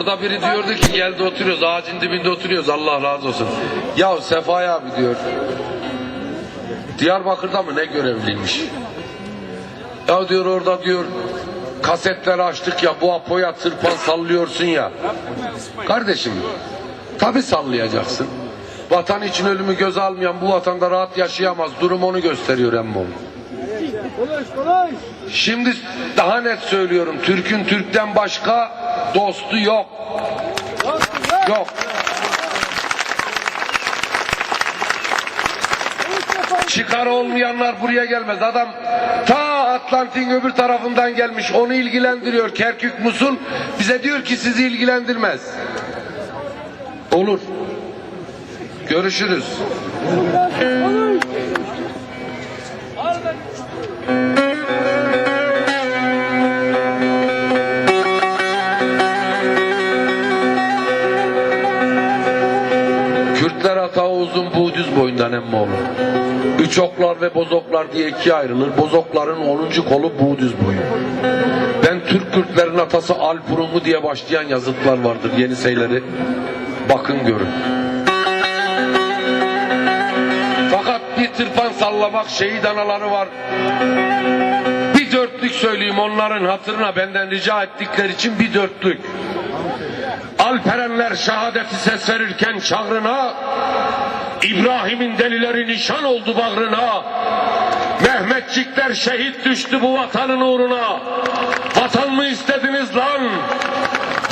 Orada biri diyordu ki geldi oturuyoruz ağacın dibinde oturuyoruz Allah razı olsun. Ya Sefai abi diyor. Diyarbakır'da mı ne görevliymiş? Ya diyor orada diyor kasetleri açtık ya bu apoya tırpan sallıyorsun ya. Kardeşim tabi sallayacaksın. Vatan için ölümü göze almayan bu vatanda rahat yaşayamaz. Durum onu gösteriyor emmoğlu. Şimdi daha net söylüyorum. Türk'ün Türk'ten başka dostu yok. Yok. Çıkar olmayanlar buraya gelmez. Adam ta Atlantik'in öbür tarafından gelmiş. Onu ilgilendiriyor. Kerkük Musul bize diyor ki sizi ilgilendirmez. Olur. Görüşürüz. Kürtler atağı uzun bu düz boyundan emmoğlu. Üç oklar ve bozoklar diye ikiye ayrılır. Bozokların 10. kolu bu düz boyu. Ben Türk Kürtlerin atası Alpurungu diye başlayan yazıtlar vardır Yeniseyleri. Bakın görün. Fakat bir tırpan sallamak şehit anaları var. Bir dörtlük söyleyeyim onların hatırına benden rica ettikleri için bir dörtlük. Alperenler şehadeti ses verirken çağrına, İbrahim'in delileri nişan oldu bağrına, Mehmetçikler şehit düştü bu vatanın uğruna. Vatan mı istediniz lan?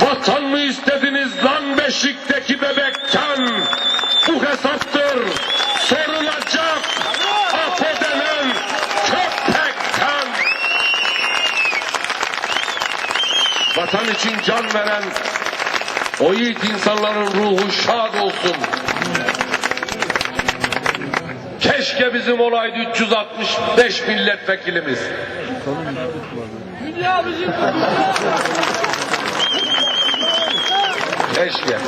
Vatan mı istediniz lan beşikteki bebekten? Bu hesaptır sorulacak Apo denen köpekten. Vatan için can veren o yiğit insanların ruhu şad olsun. Keşke bizim olaydı 365 milletvekilimiz. Dünya bizim Keşke.